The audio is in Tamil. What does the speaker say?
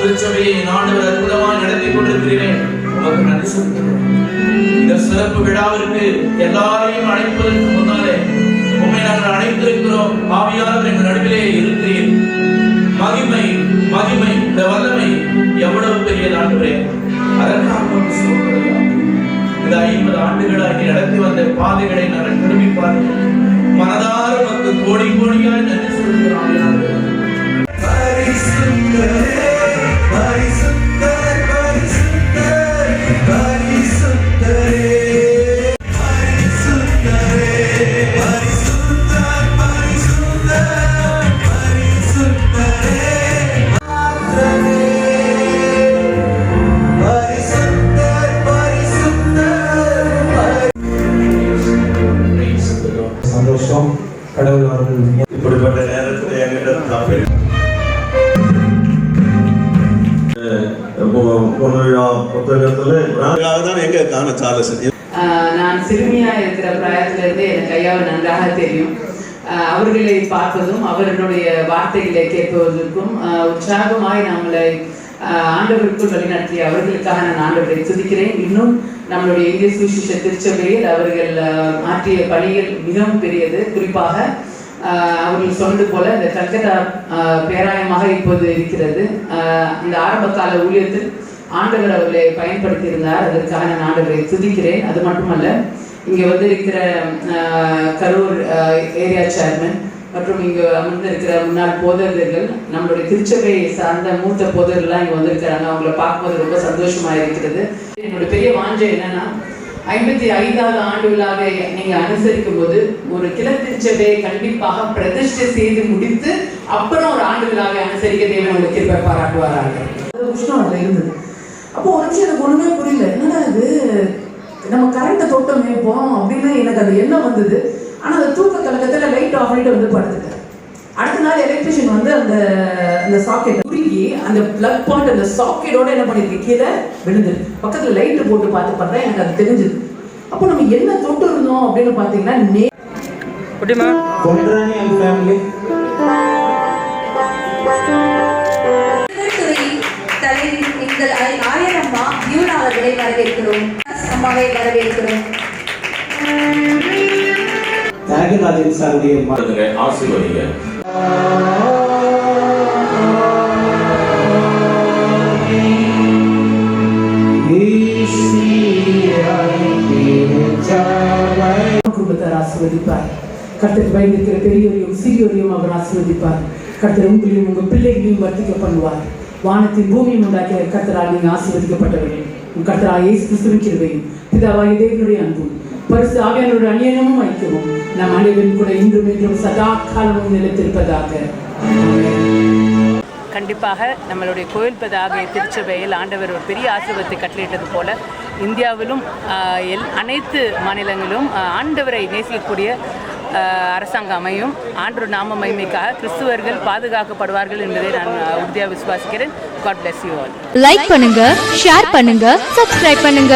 திருச்சபையை அற்புதமாய் நடத்தி கொண்டிருக்கிறேன். உமக்கு நன்றி இந்த சிறப்பு விழாவிற்கு எல்லாரையும் அழைப்பதற்கு முன்னாலே உண்மை நாங்கள் அழைத்திருக்கிறோம். ஆவியானவர் எங்கள் நடுவிலே இருக்கிறீர். மகிமை வல்லமை எவ்வளவு பெரிய ஆண்டவரே அதற்காக இந்த ஐம்பது ஆண்டுகளாக நடத்தி வந்த பாதைகளை நான் திரும்பி பார்க்கிறோம். மனதார வந்து கோடி கோடியாய் நன்றி சொல்கிறோம் ஆஹ் நான் சிறுமியா இருக்கிற பிராயத்துல இருந்து எனக்கு ஐயாவை நன்றாக தெரியும். அவர்களை பார்ப்பதும் அவர்களுடைய வார்த்தைகளை கேட்பதற்கும் உற்சாகமாய் நம்மளை ஆண்டவருக்குள் வழிநடத்திய அவர்களுக்காக நான் ஆண்டவரை துதிக்கிறேன். இன்னும் நம்மளுடைய இந்திய சுவிசேஷ திருச்சபையில் அவர்கள் ஆற்றிய பணிகள் மிகவும் பெரியது. குறிப்பாக அவர்கள் சொன்னது போல இந்த கல்கத்தா பேராயமாக இப்போது இருக்கிறது. இந்த ஆரம்ப கால ஊழியத்தில் ஆண்டவர் அவர்களை பயன்படுத்தியிருந்தார். அதற்காக நான் ஆண்டவரை துதிக்கிறேன். அது மட்டுமல்ல இங்கே வந்து இருக்கிற கரூர் ஏரியா சேர்மன் மற்றும் இங்கு அமர்ந்திருக்கிற முன்னாள் போதகர்கள் நம்மளுடைய திருச்சபையை சார்ந்த மூத்த போதகர்கள்லாம் இங்கே வந்திருக்கிறாங்க. அவங்கள பார்க்கும்போது ரொம்ப சந்தோஷமா இருக்கிறது. என்னோட பெரிய வாஞ்சை என்னன்னா ஐம்பத்தி ஐந்தாவது ஆண்டு விழாவை நீங்க அனுசரிக்கும் போது ஒரு கிளை கண்டிப்பாக பிரதிஷ்டை செய்து முடித்து அப்புறம் ஒரு ஆண்டு விழாவை அனுசரிக்க தேவன் ஒரு கிருபை பாராட்டுவாராங்க உஷ்ணம் அதுல இருந்தது. அப்போ ஒரு நிமிஷம் எனக்கு ஒண்ணுமே புரியல. என்னடா இது? நம்ம கரண்ட்டை தொட்டம் வைப்போம் அப்படின்னு எனக்கு அது எண்ணம் வந்தது. ஆனா அந்த தூக்க கலக்கத்துல லைட் ஆஃப் பண்ணிட்டு வந்து படுத்துட்டேன். அடுத்த நாள் எலக்ட்ரிஷியன் வந்து அந்த அந்த சாக்கெட் உருகி அந்த பிளக் பாயிண்ட் அந்த சாக்கெட்டோட என்ன பண்ணிருக்கு? கீழே விழுந்து பக்கத்துல லைட் போட்டு பார்த்து பார்த்தா எனக்கு அது தெரிஞ்சது. அப்போ நம்ம என்ன தொட்டு இருந்தோம் அப்படின்னு பார்த்தீங்கன்னா நே பொன்ராணி அண்ட் ஃபேமிலி துறை தலைவி எங்கள் ஆய- ஆயரம்மா யூனா அவர்களை வரவேற்கிறோம். அம்மாவை வரவேற்கிறோம். தியாகராஜன் சாருடைய ஆசீர்வதிங்க. ஆசீர்வதிப்பார். கர்த்தருக்கு பயந்திருக்கிற பெரியோரையும் சிறியோரையும் அவர் ஆசீர்வதிப்பார். கர்த்தர் உங்களையும் உங்கள் பிள்ளைகளையும் வர்த்திக்க பண்ணுவார் வானத்தின் பூமியும் உண்டாக்கிய கர்த்தரால் நீங்கள் ஆசீர்வதிக்கப்பட்டவர்கள். உன் கர்த்தராக இயேசு கிறிஸ்துவின் கிருபையும் பிதாவாகிய தேவனுடைய அன்பும் பரிசு ஆவியானோட அநியனமும் ஐக்கியமும் நம் அனைவரும் கூட இன்றும் என்றும் சதா காலமும் நிலைத்திருப்பதாக. கண்டிப்பாக நம்மளுடைய கோயில் பதாகிய திருச்சபையில் ஆண்டவர் ஒரு பெரிய ஆசீர்வாதத்தை கட்டளையிட்டது போல இந்தியாவிலும் எல் அனைத்து மாநிலங்களிலும் ஆண்டவரை நேசிக்கக்கூடிய அரசாங்கம் அமையும் ஆண்டவர் நாம மகிமைக்காக கிறிஸ்துவர்கள் பாதுகாக்கப்படுவார்கள் என்பதை நான் உறுதியாக விசுவாசிக்கிறேன். God bless you all. Like பண்ணுங்க ஷேர் பண்ணுங்க சப்ஸ்கிரைப் பண்ணுங்க.